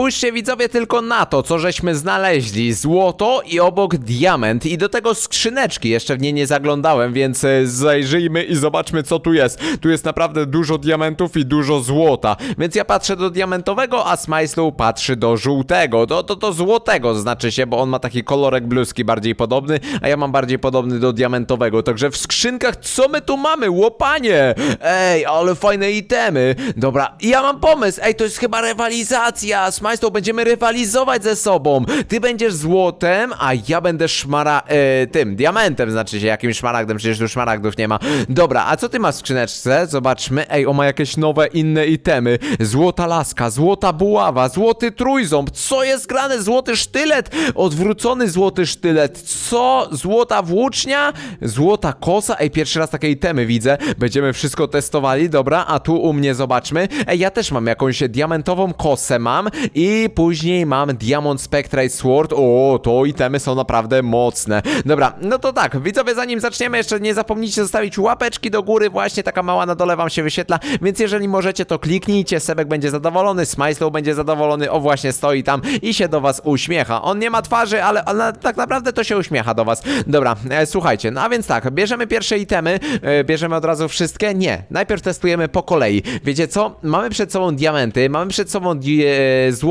Spójrzcie widzowie tylko na to, co żeśmy znaleźli. Złoto i obok diament i do tego skrzyneczki. Jeszcze w nie nie zaglądałem, więc e, zajrzyjmy i zobaczmy co tu jest. Tu jest naprawdę dużo diamentów i dużo złota. Więc ja patrzę do diamentowego, a Smajslow patrzy do żółtego. Do, do, do złotego znaczy się, bo on ma taki kolorek bluzki bardziej podobny, a ja mam bardziej podobny do diamentowego. Także w skrzynkach co my tu mamy? Łopanie! Ej, ale fajne itemy. Dobra, ja mam pomysł. Ej, to jest chyba rywalizacja. Smajslow, będziemy rywalizować ze sobą. Ty będziesz złotem, a ja będę szmara... E, tym, diamentem znaczy się, jakimś szmaragdem, przecież tu szmaragdów nie ma. Dobra, a co ty masz w skrzyneczce? Zobaczmy. Ej, on ma jakieś nowe, inne itemy. Złota laska, złota buława, złoty trójząb. Co jest grane? Złoty sztylet, odwrócony złoty sztylet. Co? Złota włócznia? Złota kosa? Ej, pierwszy raz takie itemy widzę. Będziemy wszystko testowali, dobra, a tu u mnie zobaczmy. Ej, ja też mam jakąś diamentową kosę mam i później mam Diamond Spectrate Sword. O, to itemy są naprawdę mocne. Dobra, no to tak, widzowie, zanim zaczniemy, jeszcze nie zapomnijcie zostawić łapeczki do góry, właśnie taka mała na dole wam się wyświetla, więc jeżeli możecie, to kliknijcie, Sebek będzie zadowolony, Smajslow będzie zadowolony, o właśnie stoi tam i się do was uśmiecha. On nie ma twarzy, ale, tak naprawdę to się uśmiecha do was. Dobra, e, słuchajcie, no a więc tak, bierzemy pierwsze itemy, e, bierzemy od razu wszystkie? Nie, najpierw testujemy po kolei. Wiecie co? Mamy przed sobą diamenty, mamy przed sobą e, złoto,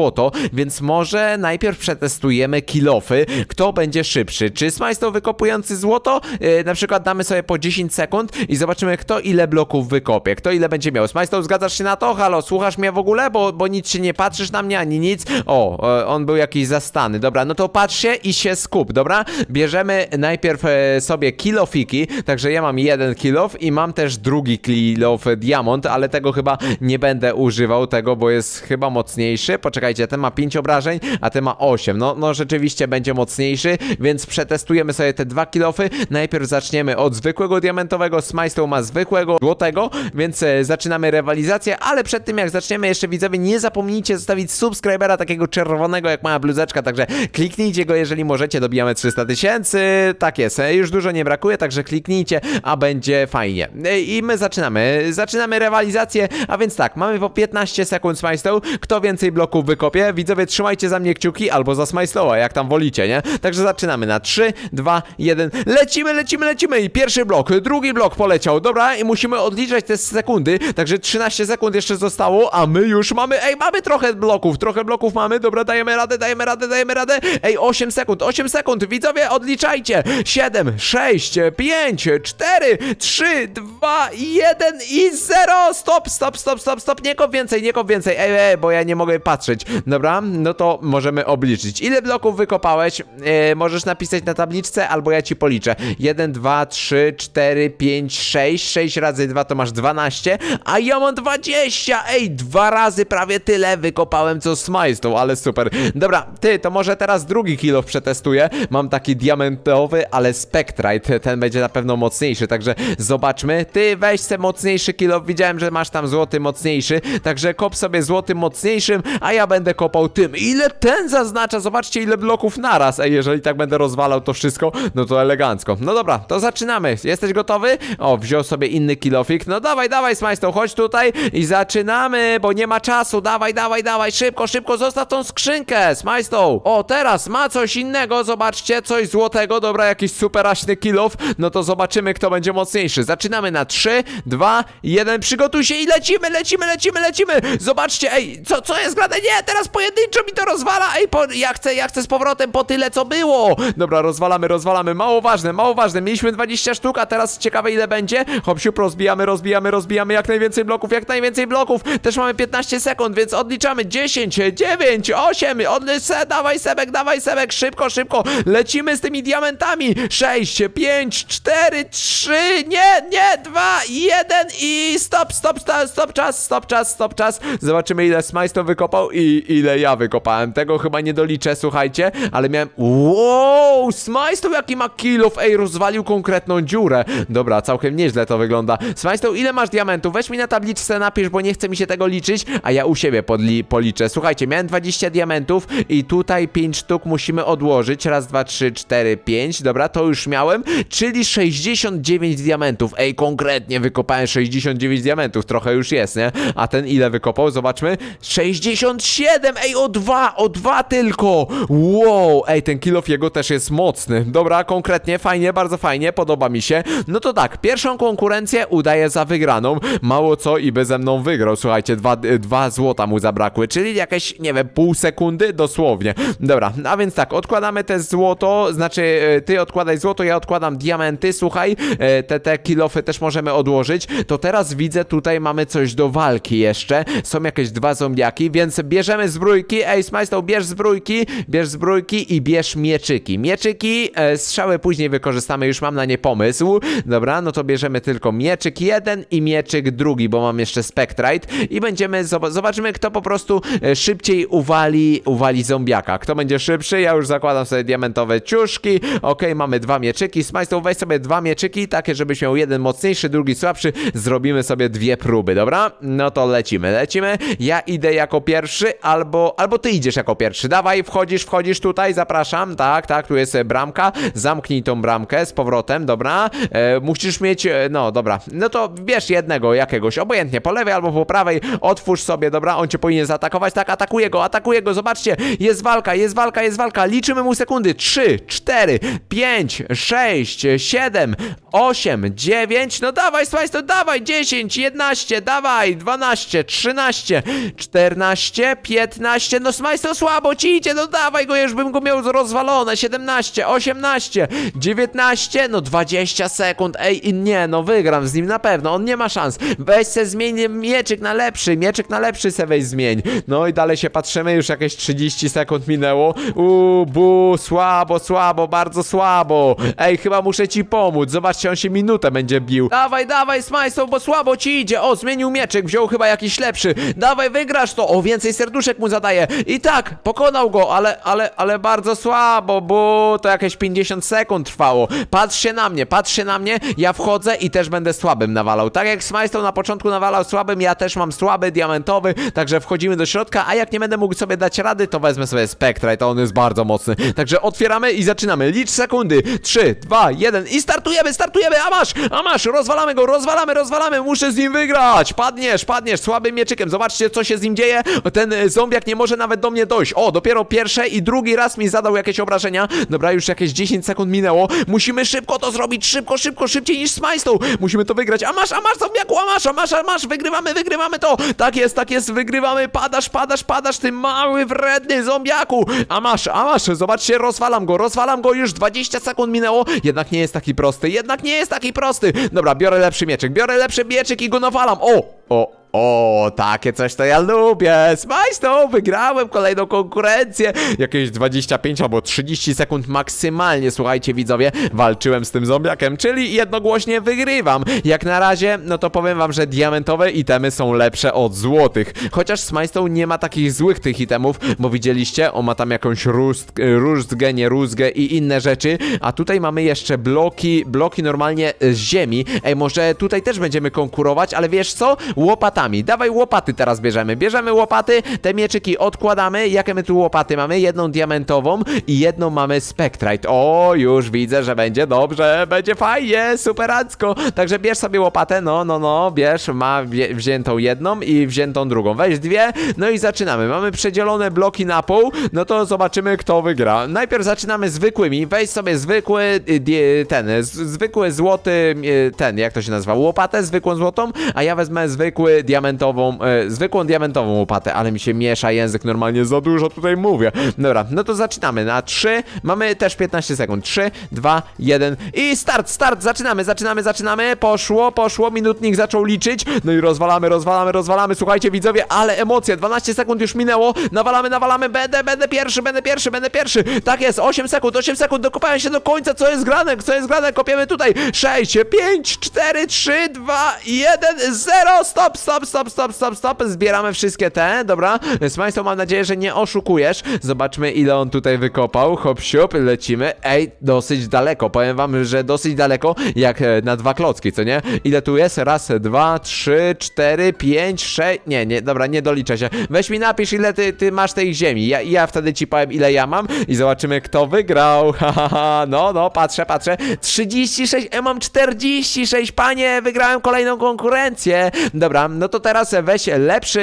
więc może najpierw przetestujemy kilofy, kto będzie szybszy. Czy Smajslow wykopujący złoto? E, na przykład damy sobie po 10 sekund i zobaczymy kto ile bloków wykopie, kto ile będzie miał. Smajslow, zgadzasz się na to? Halo, słuchasz mnie w ogóle? Bo, bo nic się nie patrzysz na mnie, ani nic. O, e, on był jakiś zastany. Dobra, no to patrz się i się skup, dobra? Bierzemy najpierw e, sobie kilofiki, także ja mam jeden kilof i mam też drugi kilof diamont, ale tego chyba nie będę używał tego, bo jest chyba mocniejszy. Poczekajcie, ten ma 5 obrażeń, a ten ma 8. No, no rzeczywiście będzie mocniejszy, więc przetestujemy sobie te dwa kilofy. Najpierw zaczniemy od zwykłego diamentowego, Smajslow ma zwykłego złotego, więc e, zaczynamy rywalizację, ale przed tym jak zaczniemy jeszcze widzowie, nie zapomnijcie zostawić subskrybera takiego czerwonego jak moja bluzeczka, także kliknijcie go, jeżeli możecie, dobijamy 300 tysięcy, tak jest, e, już dużo nie brakuje, także kliknijcie, a będzie fajnie. E, I my zaczynamy, zaczynamy rywalizację, a więc tak, mamy po 15 sekund Smajslow, kto więcej bloków wykopie, widzowie trzymajcie za mnie kciuki, albo za Smajslowa, jak tam wolicie, nie? Także zaczynamy na 3, 2, 1, lecimy, lecimy, lecimy! I pierwszy blok, drugi blok poleciał, dobra, i musimy odliczać te sekundy, także 13 sekund jeszcze zostało, a my już mamy, ej, mamy trochę bloków, trochę bloków mamy, dobra, dajemy radę, dajemy radę, dajemy radę, ej, 8 sekund, 8 sekund, widzowie, odliczajcie, 7, 6, 5, 4, 3, 2, 1 i 0, stop, stop, stop, stop, stop, nie kop więcej, nie kop więcej, ej, ej, bo ja nie mogę patrzeć, dobra, no to możemy obliczyć, ile bloków wykopałeś, e, możesz napisać na tabliczce, albo ja ci policzę, 1, 2, 3, 4, 5, 6, 6 razy 2 to masz 12, a ja mam 20, ej, dwa razy prawie tyle wykopałem co Smajstow, ale super, dobra, ty, to może teraz drugi kilo przetestuję, mam taki diamentowy, ale Spectrite, ten będzie na pewno mocniejszy, także zobaczmy, ty weź se mocniejszy kilo, widziałem, że masz tam złoty mocniejszy, także kop sobie złotym mocniejszym, a ja będę kopał tym, ile ten zaznacza, zobaczcie ile bloków naraz, ej, jeżeli tak będę rozwalał to wszystko, no to elegancko, no dobra, to zaczynamy, jesteś gotowy? O, wziął sobie inny kilofik, no dawaj, dawaj Smajstow, chodź tutaj i zaczynamy, bo nie ma czasu, dawaj, dawaj, dawaj, szybko, szybko, zostaw tą skrzynkę, Smajstow, o, teraz ma coś innego, zobaczcie, coś złotego, dobra, jakiś superaśny kilof, no to zobaczymy, kto będzie mocniejszy, zaczynamy na 3, 2, 1, przygotuj się i lecimy, lecimy, lecimy, lecimy, zobaczcie, ej, co, co jest grane, nie, teraz pojedynczo mi to rozwala, ej, po, ja chcę, ja chcę z powrotem po tyle, co było, dobra, rozwalamy, rozwalamy, mało ważne, mało ważne, mieliśmy 20 sztuk, a teraz ciekawe ile będzie, hop, siup, rozbijamy, rozbijamy, rozbijamy, jak najwięcej bloków, jak najwięcej bloków, też mamy 15 sekund, więc odliczamy, 10, 9, 8, odlicz se, dawaj sebek, dawaj sebek, szybko, szybko, lecimy z tymi diamentami, 6, 5, 4, 3, nie, nie, 2, 1 i stop, stop, stop, stop czas, stop czas, stop czas, zobaczymy ile Smajsto wykopał i i ile ja wykopałem. Tego chyba nie doliczę, słuchajcie, ale miałem... Wow, Smajstow jaki ma kilof, ej, rozwalił konkretną dziurę. Dobra, całkiem nieźle to wygląda. Smajstow, ile masz diamentów? Weź mi na tabliczce napisz, bo nie chce mi się tego liczyć, a ja u siebie podli policzę. Słuchajcie, miałem 20 diamentów i tutaj 5 sztuk musimy odłożyć. Raz, dwa, trzy, cztery, pięć. Dobra, to już miałem, czyli 69 diamentów. Ej, konkretnie wykopałem 69 diamentów, trochę już jest, nie? A ten ile wykopał? Zobaczmy. 67 7, ej, o 2, o 2 tylko. Wow, ej, ten kill off jego też jest mocny. Dobra, konkretnie, fajnie, bardzo fajnie, podoba mi się. No to tak, pierwszą konkurencję udaję za wygraną. Mało co i by ze mną wygrał, słuchajcie, 2 dwa, dwa złota mu zabrakły, czyli jakieś, nie wiem, pół sekundy dosłownie. Dobra, a więc tak, odkładamy te złoto, znaczy e, ty odkładaj złoto, ja odkładam diamenty, słuchaj, e, te, te kilofy też możemy odłożyć. To teraz widzę, tutaj mamy coś do walki jeszcze, są jakieś dwa zombiaki, więc bierzemy zbrójki. Ej, Smajstow, bierz zbrójki, bierz zbrójki i bierz mieczyki. Mieczyki, e, strzały później wykorzystamy, już mam na nie pomysł. Dobra, no to bierzemy tylko mieczyk jeden i mieczyk drugi, bo mam jeszcze Spectrite i będziemy, zob- zobaczymy kto po prostu e, szybciej uwali, uwali zombiaka. Kto będzie szybszy? Ja już zakładam sobie diamentowe ciuszki. Okej, mamy dwa mieczyki. Smajstow, weź sobie dwa mieczyki, takie żebyś miał jeden mocniejszy, drugi słabszy. Zrobimy sobie dwie próby, dobra? No to lecimy, lecimy. Ja idę jako pierwszy, albo, albo ty idziesz jako pierwszy. Dawaj, wchodzisz, wchodzisz tutaj, zapraszam. Tak, tak, tu jest e, bramka. Zamknij tą bramkę z powrotem, dobra? E, musisz mieć, e, no dobra. No to bierz jednego jakiegoś, obojętnie, po lewej albo po prawej. Otwórz sobie, dobra? On cię powinien zaatakować. Tak, atakuje go, atakuje go. Zobaczcie, jest walka, jest walka, jest walka. Liczymy mu sekundy. 3, 4, 5, 6, 7, 8, 9. No dawaj, słuchaj, to dawaj. 10, 11, dawaj. 12, 13, 14, 15. No smajsto słabo ci idzie, no dawaj go, już bym go miał rozwalone. 17, 18, 19, no 20 sekund. Ej, nie, no wygram z nim na pewno. On nie ma szans. Weź se zmień mieczyk na lepszy, mieczyk na lepszy se weź zmień. No i dalej się patrzymy, już jakieś 30 sekund minęło. Uuu, bu, słabo, słabo, bardzo słabo. Ej, chyba muszę ci pomóc. Zobaczcie, on się minutę będzie bił. Dawaj, dawaj, Smajstow, bo słabo ci idzie. O, zmienił mieczyk, wziął chyba jakiś lepszy. Dawaj, wygrasz to. O, więcej serduszek mu zadaje. I tak, pokonał go, ale, ale, ale bardzo słabo, bo to jakieś 50 sekund trwało. Patrz się na mnie, patrz się na mnie. Ja wchodzę i też będę słabym nawalał. Tak jak Smajstow na początku nawalał słabym, ja też mam słaby, diamentowy, także wchodzimy do środka, a jak nie będę mógł sobie dać rady, to wezmę sobie Spectrite, on jest bardzo mocny. Także otwieramy i zaczynamy. Licz sekundy. 3, 2, 1 i startujemy, startujemy, a masz, a masz, rozwalamy go, rozwalamy, rozwalamy, muszę z nim wygrać. Padniesz, padniesz, słabym mieczykiem. Zobaczcie, co się z nim dzieje. Ten zombiak nie może nawet do mnie dojść. O, dopiero pierwsze i drugi raz mi zadał jakieś obrażenia. Dobra, już jakieś 10 sekund minęło. Musimy szybko to zrobić, szybko, szybko, szybciej niż Smajstow. Musimy to wygrać. A masz, a masz, zombiaku, a masz, a masz, a masz, wygrywamy, wygrywamy to. Tak jest, tak jest, wygrywamy, padasz, padasz, padasz, ty mały, wredny zombiaku. A masz, a masz, zobaczcie, rozwalam go, rozwalam go, już 20 sekund minęło. Jednak nie jest taki prosty, jednak nie jest taki prosty. Dobra, biorę lepszy mieczyk, biorę lepszy mieczyk i go nawalam. O, o, o, takie coś to ja lubię. Smajstow, wygrałem kolejną konkurencję. Jakieś 25 albo 30 sekund maksymalnie, słuchajcie widzowie, walczyłem z tym zombiakiem, czyli jednogłośnie wygrywam. Jak na razie, no to powiem wam, że diamentowe itemy są lepsze od złotych. Chociaż Smajstow nie ma takich złych tych itemów, bo widzieliście, on ma tam jakąś róst, różdżkę, nie rózgę i inne rzeczy, a tutaj mamy jeszcze bloki, bloki normalnie z ziemi. Ej, może tutaj też będziemy konkurować, ale wiesz co? Łopatami. Dawaj łopaty teraz bierzemy. Bierzemy łopaty, te mieczyki odkładamy. Jakie my tu łopaty mamy? Jedną diamentową i jedną mamy Spectrite. O, już widzę, że będzie dobrze, będzie fajnie, superacko. Także bierz sobie łopatę, no, no, no, bierz, ma wzię wziętą jedną i wziętą drugą. Weź dwie, no i zaczynamy. Mamy przedzielone bloki na pół, no to zobaczymy, kto wygra. Najpierw zaczynamy zwykłymi. Weź sobie zwykły, y, ten, zwykły złoty, y, ten, jak to się nazywa, łopatę zwykłą złotą, a ja wezmę zwykły diamentową, e, zwykłą diamentową łopatę, ale mi się miesza język normalnie, za dużo tutaj mówię. Dobra, no to zaczynamy na 3, mamy też 15 sekund, 3, 2, 1 i start, start, zaczynamy, zaczynamy, zaczynamy, poszło, poszło, minutnik zaczął liczyć, no i rozwalamy, rozwalamy, rozwalamy, słuchajcie widzowie, ale emocje, 12 sekund już minęło, nawalamy, nawalamy, będę, będę pierwszy, będę pierwszy, będę pierwszy, tak jest, 8 sekund, 8 sekund, dokopałem się do końca, co jest grane, co jest grane, kopiemy tutaj, 6, 5, 4, 3, 2, 1, 0, stop, stop, stop, stop, stop, stop, zbieramy wszystkie te, dobra, Smajsto, mam nadzieję, że nie oszukujesz, zobaczmy ile on tutaj wykopał, hop, siup, lecimy, ej, dosyć daleko, powiem wam, że dosyć daleko, jak e, na dwa klocki, co nie, ile tu jest, raz, dwa, trzy, cztery, pięć, sześć, nie, nie, dobra, nie doliczę się, weź mi napisz, ile ty, ty masz tej ziemi, ja, ja wtedy ci powiem, ile ja mam i zobaczymy, kto wygrał, ha, ha, ha, no, no, patrzę, patrzę, 36, ja mam 46, panie, wygrałem kolejną konkurencję, dobra, no no to teraz weź lepszy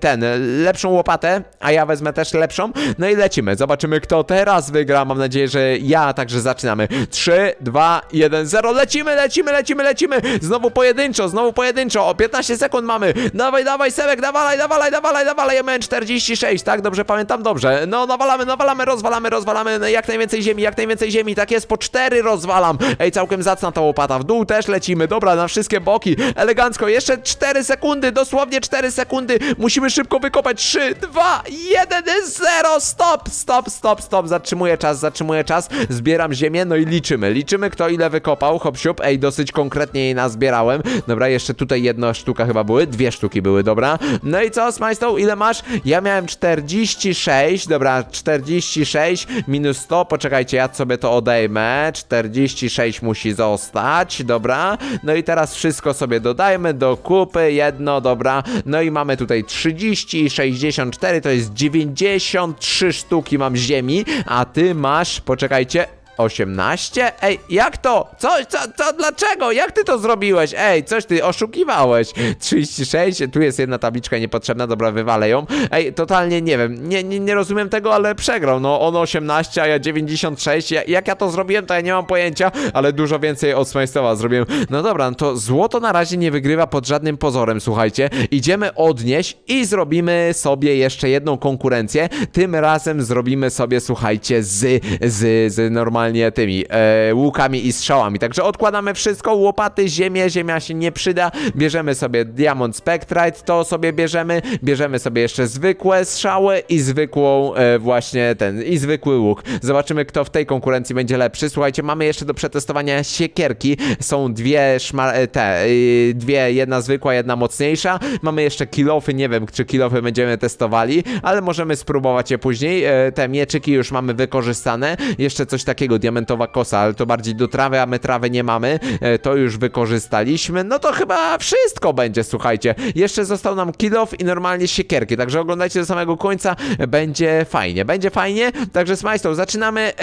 ten, lepszą łopatę, a ja wezmę też lepszą, no i lecimy. Zobaczymy, kto teraz wygra. Mam nadzieję, że ja, także zaczynamy. 3, 2, 1, 0. Lecimy, lecimy, lecimy, lecimy. Znowu pojedynczo, znowu pojedynczo. O 15 sekund mamy. Dawaj, dawaj, Sebek, dawalaj, dawalaj, dawalaj, dawalaj. Ja miałem 46, tak? Dobrze pamiętam, dobrze. No, nawalamy, nawalamy, rozwalamy, rozwalamy. No, jak najwięcej ziemi, jak najwięcej ziemi. Tak jest, po 4 rozwalam. Ej, całkiem zacna ta łopata. W dół też lecimy. Dobra, na wszystkie boki. Elegancko. Jeszcze 4 sekundy, dosłownie 4 sekundy. Musimy szybko wykopać. 3, 2, 1, 0. Stop, stop, stop, stop. Zatrzymuję czas, zatrzymuję czas. Zbieram ziemię, no i liczymy. Liczymy, kto ile wykopał. Hop, siup. Ej, dosyć konkretnie jej nazbierałem. Dobra, jeszcze tutaj jedna sztuka chyba były. Dwie sztuki były, dobra. No i co, Smajstow, ile masz? Ja miałem 46. Dobra, 46 minus 100. Poczekajcie, ja sobie to odejmę. 46 musi zostać, dobra. No i teraz wszystko sobie dodajmy do kupy. Jedno, dobra. No i mamy tutaj 30, 64, to jest 93 sztuki mam ziemi, a ty masz, poczekajcie, 18? Ej, jak to? Co, co, co, dlaczego? Jak ty to zrobiłeś? Ej, coś ty oszukiwałeś. 36, tu jest jedna tabliczka niepotrzebna, dobra, wywalę ją. Ej, totalnie nie wiem, nie, nie, nie rozumiem tego, ale przegrał. No, on 18, a ja 96. Ja, jak ja to zrobiłem, to ja nie mam pojęcia, ale dużo więcej od Smajstowa zrobiłem. No dobra, no to złoto na razie nie wygrywa pod żadnym pozorem, słuchajcie. Idziemy odnieść i zrobimy sobie jeszcze jedną konkurencję. Tym razem zrobimy sobie, słuchajcie, z, z, z normalnie tymi e, łukami i strzałami. Także odkładamy wszystko, łopaty, ziemię, ziemia się nie przyda. Bierzemy sobie Diamond Spectrite, to sobie bierzemy. Bierzemy sobie jeszcze zwykłe strzały i zwykłą e, właśnie ten, i zwykły łuk. Zobaczymy, kto w tej konkurencji będzie lepszy. Słuchajcie, mamy jeszcze do przetestowania siekierki. Są dwie szmar... e, te, y, dwie, jedna zwykła, jedna mocniejsza. Mamy jeszcze kilofy, nie wiem, czy kilofy będziemy testowali, ale możemy spróbować je później. E, te mieczyki już mamy wykorzystane. Jeszcze coś takiego, diamentowa kosa, ale to bardziej do trawy, a my trawy nie mamy. E, to już wykorzystaliśmy. No to chyba wszystko będzie, słuchajcie. Jeszcze został nam kilof i normalnie siekierki, także oglądajcie do samego końca. Będzie fajnie, będzie fajnie. Także Smajstow, zaczynamy e,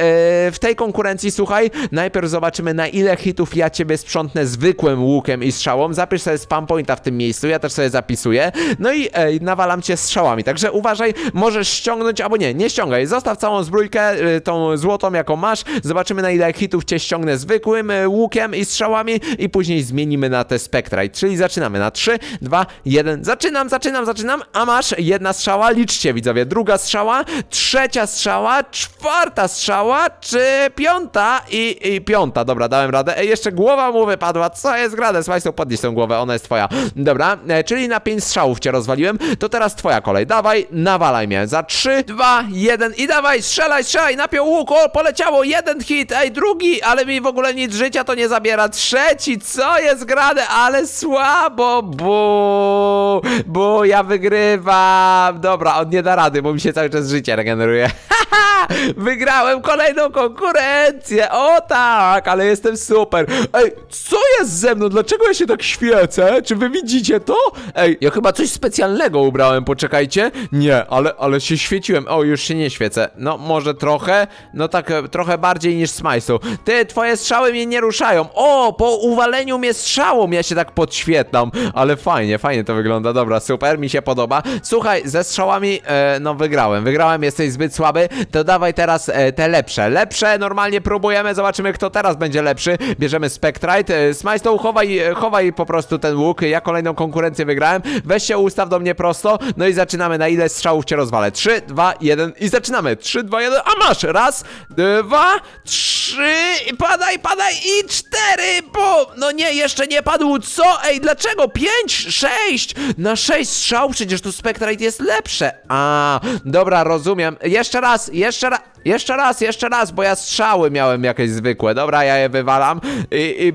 w tej konkurencji, słuchaj. Najpierw zobaczymy na ile hitów ja ciebie sprzątnę zwykłym łukiem i strzałą. Zapisz sobie spam pointa w tym miejscu, ja też sobie zapisuję. No i e, nawalam cię strzałami, także uważaj, możesz ściągnąć, albo nie, nie ściągaj. Zostaw całą zbrójkę, e, tą złotą jaką masz. Zobaczymy na ile hitów cię ściągnę zwykłym e, łukiem i strzałami i później zmienimy na te Spectrite. Czyli zaczynamy na 3, 2, 1. Zaczynam, zaczynam, zaczynam. A masz jedna strzała, liczcie widzowie. Druga strzała, trzecia strzała, czwarta strzała, czy piąta i, i piąta. Dobra, dałem radę. Ej, jeszcze głowa mu wypadła. Co jest grane? Słuchaj, podnieś tę głowę, ona jest twoja. Dobra, e, czyli na 5 strzałów cię rozwaliłem. To teraz twoja kolej. Dawaj, nawalaj mnie. Za 3, 2, 1 i dawaj, strzelaj, strzelaj, napiął łuk. O, poleciało, jeden hit. Ej, drugi, ale mi w ogóle nic życia to nie zabiera. Trzeci, co jest grane? Ale słabo, bu, bu, ja wygrywam. Dobra, on nie da rady, bo mi się cały czas życie regeneruje. Wygrałem kolejną konkurencję! O tak, ale jestem super! Ej, co jest ze mną? Dlaczego ja się tak świecę? Czy wy widzicie to? Ej, ja chyba coś specjalnego ubrałem, poczekajcie. Nie, ale, ale się świeciłem. O, już się nie świecę. No, może trochę? No tak, e, trochę bardziej niż Smajsu. Ty, twoje strzały mnie nie ruszają. O, po uwaleniu mnie strzałą ja się tak podświetlam. Ale fajnie, fajnie to wygląda. Dobra, super, mi się podoba. Słuchaj, ze strzałami, e, no wygrałem. Wygrałem, jesteś zbyt słaby. To dawaj teraz e, te lepsze. Lepsze normalnie próbujemy, zobaczymy kto teraz będzie lepszy. Bierzemy Spectrite. E, Smajstow, chowaj, e, chowaj po prostu ten łuk. Ja kolejną konkurencję wygrałem. Weź się ustaw do mnie prosto. No i zaczynamy. Na ile strzałów cię rozwalę? 3, 2, 1 i zaczynamy. 3, 2, 1. A masz! Raz, dwa, trzy. Padaj, padaj i cztery. Bum! No nie, jeszcze nie padł. Co? Ej, dlaczego? 5, 6 na 6 strzał. Przecież tu Spectrite jest lepsze. A, dobra, rozumiem. Jeszcze raz, jeszcze raz. Jeszcze raz, jeszcze raz, bo ja strzały miałem jakieś zwykłe. Dobra, ja je wywalam i, i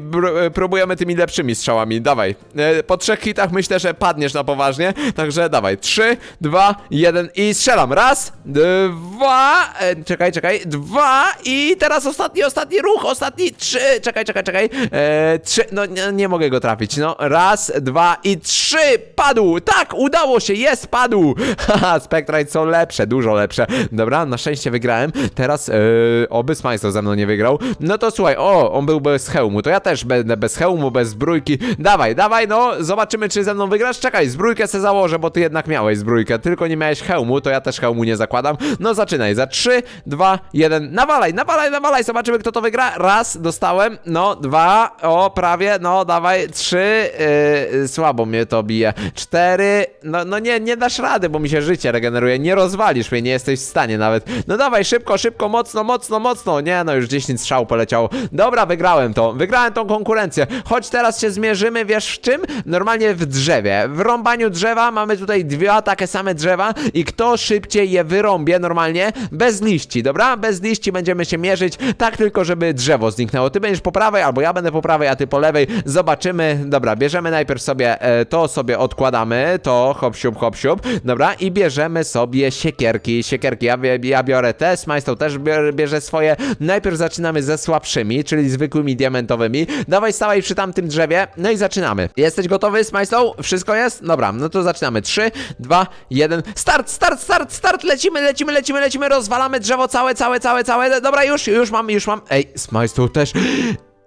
próbujemy tymi lepszymi strzałami. Dawaj. E, Po trzech hitach myślę, że padniesz na poważnie. Także dawaj. Trzy, dwa, jeden i strzelam. Raz, dwa. E, czekaj, czekaj. Dwa i teraz ostatni, ostatni ruch. Ostatni. Trzy. Czekaj, czekaj, czekaj. E, trzy. No nie, nie mogę go trafić. No. Raz, dwa i trzy. Padł. Tak, udało się. Jest, padł. Haha, Spectrite są lepsze, dużo lepsze. Dobra, na szczęście wygrałem. Teraz, yy, oby Smajsto ze mną nie wygrał. No to słuchaj, o, on był bez hełmu, to ja też będę bez hełmu, bez zbrójki. Dawaj, dawaj, no, zobaczymy, czy ze mną wygrasz. Czekaj, zbrójkę se założę, bo ty jednak miałeś zbrójkę, tylko nie miałeś hełmu, to ja też hełmu nie zakładam. No zaczynaj, za 3, 2, 1, nawalaj, nawalaj, nawalaj, zobaczymy, kto to wygra. Raz, dostałem, no, dwa, o, prawie, no, dawaj, trzy, yy, słabo mnie to bije. Cztery, no, no nie, nie dasz rady, bo mi się życie regeneruje, nie rozwalisz mnie, nie jesteś w stanie nawet. No dawaj, szybko, szybko, mocno, mocno, mocno. Nie, no już 10 strzał poleciało. Dobra, wygrałem to, wygrałem tą konkurencję. Choć teraz się zmierzymy, wiesz w czym? Normalnie w drzewie. W rąbaniu drzewa mamy tutaj dwa takie same drzewa i kto szybciej je wyrąbie normalnie, bez liści, dobra? Bez liści będziemy się mierzyć, tak tylko, żeby drzewo zniknęło. Ty będziesz po prawej, albo ja będę po prawej, a ty po lewej. Zobaczymy. Dobra, bierzemy najpierw sobie e, to sobie odkładamy, to hop siup, hop siup, dobra? I bierzemy sobie siekierki, siekierki. Ja, ja biorę te, Smajstow też bier, bierze swoje. Najpierw zaczynamy ze słabszymi, czyli zwykłymi diamentowymi. Dawaj, stawaj przy tamtym drzewie, no i zaczynamy. Jesteś gotowy, Smajstow? Wszystko jest? Dobra, no to zaczynamy. 3, 2, 1, start, start, start, start, lecimy, lecimy, lecimy, lecimy, rozwalamy drzewo całe, całe, całe, całe. Dobra, już, już mam, już mam. Ej, Smajstow też.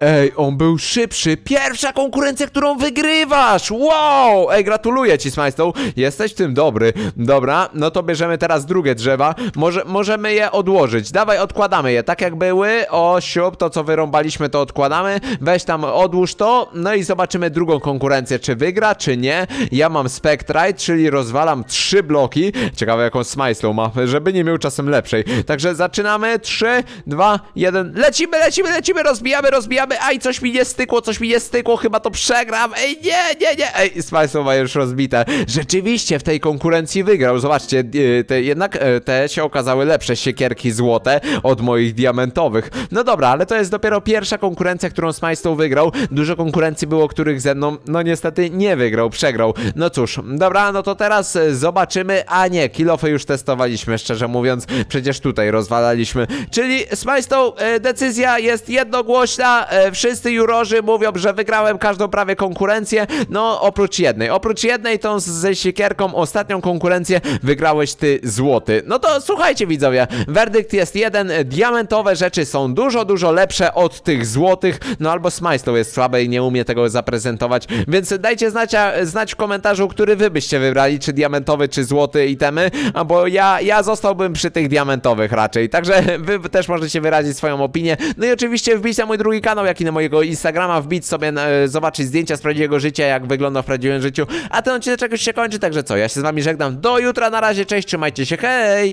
Ej, on był szybszy. Pierwsza konkurencja, którą wygrywasz! Wow! Ej, gratuluję ci, Smajstow. Jesteś w tym dobry. Dobra, no to bierzemy teraz drugie drzewa. Może, możemy je odłożyć. Dawaj, odkładamy je. Tak jak były. O, siup, to co wyrąbaliśmy, to odkładamy. Weź tam, odłóż to. No i zobaczymy drugą konkurencję, czy wygra, czy nie. Ja mam Spectrite, czyli rozwalam trzy bloki. Ciekawe, jaką Smajstow ma, żeby nie miał czasem lepszej. Także zaczynamy. 3, 2, 1. Lecimy, lecimy, lecimy, rozbijamy, rozbijamy. Aj, coś mi nie stykło, coś mi nie stykło, chyba to przegram. Ej, nie, nie, nie. Ej, Smajstow ma już rozbite. Rzeczywiście w tej konkurencji wygrał. Zobaczcie, e, te, jednak e, te się okazały lepsze siekierki złote od moich diamentowych. No dobra, ale to jest dopiero pierwsza konkurencja, którą Smajstow wygrał. Dużo konkurencji było, których ze mną, no niestety nie wygrał, przegrał. No cóż, dobra, no to teraz e, zobaczymy. A nie, kilofy już testowaliśmy, szczerze mówiąc. Przecież tutaj rozwalaliśmy. Czyli Smajstow, e, decyzja jest jednogłośna. E, wszyscy jurorzy mówią, że wygrałem każdą prawie konkurencję. No, oprócz jednej. Oprócz jednej, tą ze siekierką, ostatnią konkurencję wygrałeś ty złoty. No to słuchajcie, widzowie. Werdykt jest jeden. Diamentowe rzeczy są dużo, dużo lepsze od tych złotych. No albo Smajstow jest słaby i nie umie tego zaprezentować. Więc dajcie znać, znać w komentarzu, który wy byście wybrali, czy diamentowy, czy złoty itemy. Albo ja, ja zostałbym przy tych diamentowych raczej. Także wy też możecie wyrazić swoją opinię. No i oczywiście wbić na mój drugi kanał, jak i na mojego Instagrama, wbić sobie, e, zobaczyć zdjęcia z prawdziwego życia, jak wygląda w prawdziwym życiu. A ten odcinek już się kończy, także co, ja się z wami żegnam. Do jutra, na razie, cześć, trzymajcie się, hej!